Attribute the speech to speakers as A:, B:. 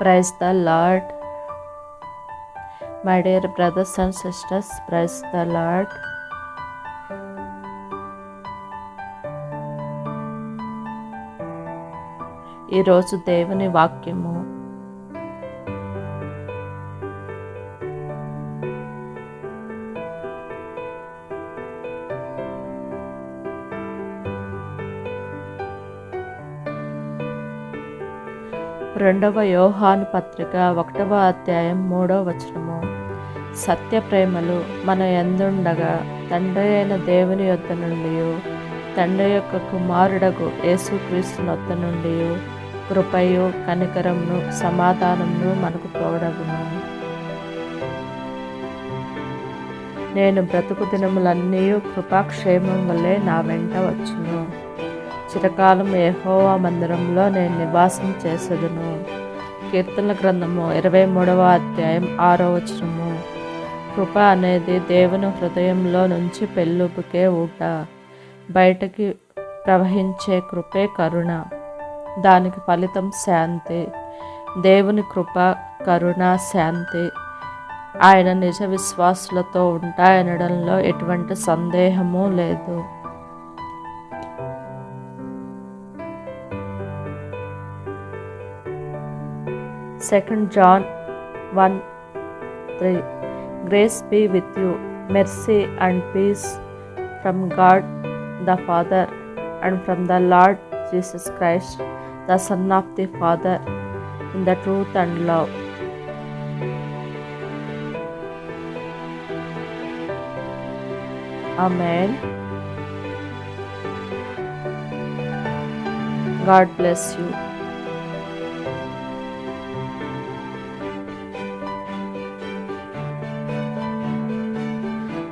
A: Praise the lord my dear brothers and sisters praise the lord ఈరోజు దేవుని వాక్యము రెండవ యోహాను పత్రిక ఒకటవ అధ్యాయం మూడవ వచనము. సత్య ప్రేమలు మన ఎందుండగా తండ్రి అయిన దేవుని యొద్ద నుండి తండ్రి యొక్క కుమారుడకు యేసుక్రీస్తు నొద్ద నుండి కృపయు కనికరమును సమాధానమును మనకు తోడగును. నేను బ్రతుకు దినములన్నీ కృపాక్షేమం వల్లే నా వెంట వచ్చును. చిరకాలం యెహోవా మందిరంలో నేను నివాసం చేసేదను. కీర్తన గ్రంథము ఇరవై మూడవ అధ్యాయం ఆరో వచనము. కృప అనేది దేవుని హృదయంలో నుంచి పెళ్ళుపుకే ఊట. బయటకి ప్రవహించే కృపే కరుణ. దానికి ఫలితం శాంతి. దేవుని కృప కరుణ శాంతి. ఆయన నిజ విశ్వాసులతో ఉంటాయనడంలో ఎటువంటి సందేహము లేదు. Second John 1 3 Grace be with you, mercy and peace from God the Father and from the Lord Jesus Christ, the Son of the Father, in the truth and love. Amen. God bless you.